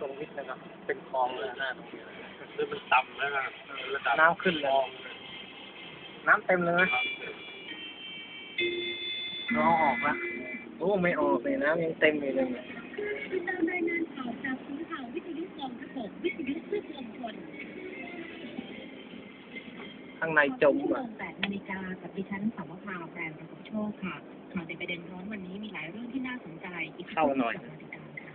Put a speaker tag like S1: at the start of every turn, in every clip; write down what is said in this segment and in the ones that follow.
S1: นะครับ เป็นคลองเลยหน้าตรงนี้
S2: คือมันต่ำแล้วนะระดับ
S1: น้ำขึ้นเลยน้ำเต็มเลยนะน้องออกละโอ้ไม่ออกเลยน้ำยังเต็มอยู่เลยเนี่ย
S3: ติดตามรายงานข่าวจากศูนย์ข่าววิทยุกองทพบกวิทยุเพื่อมวลชน
S1: ข้างในจม
S3: ชั่วโม
S1: อะ
S3: ง8นาฬิกากับดิฉันสาวภาแบรนด์ประสบโชคค่ะข่าวในประเด็นร้อนวันนี้มีหลายเรื่องที่น่าสนใจอีก
S1: เข้าหน่อย
S3: ติดตามค่ะ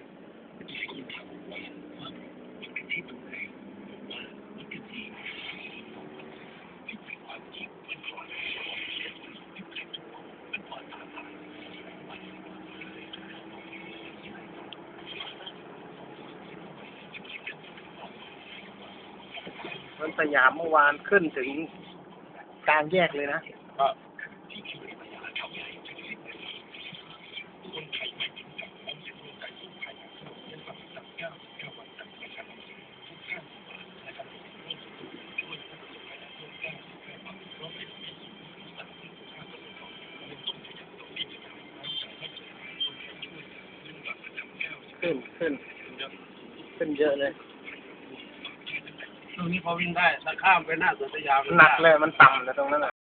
S1: มันสยามเมื่อวานขึ้นถึงกลางแยกเลยนะขึ้นขึ้น ขึ้นเยอะเลย
S2: ตรงนี้พอวิ่งได้ถ้าข้ามไปหน้าสวนสยาม
S1: หนักเลยมันต่ำเลยตรงนั้นอะ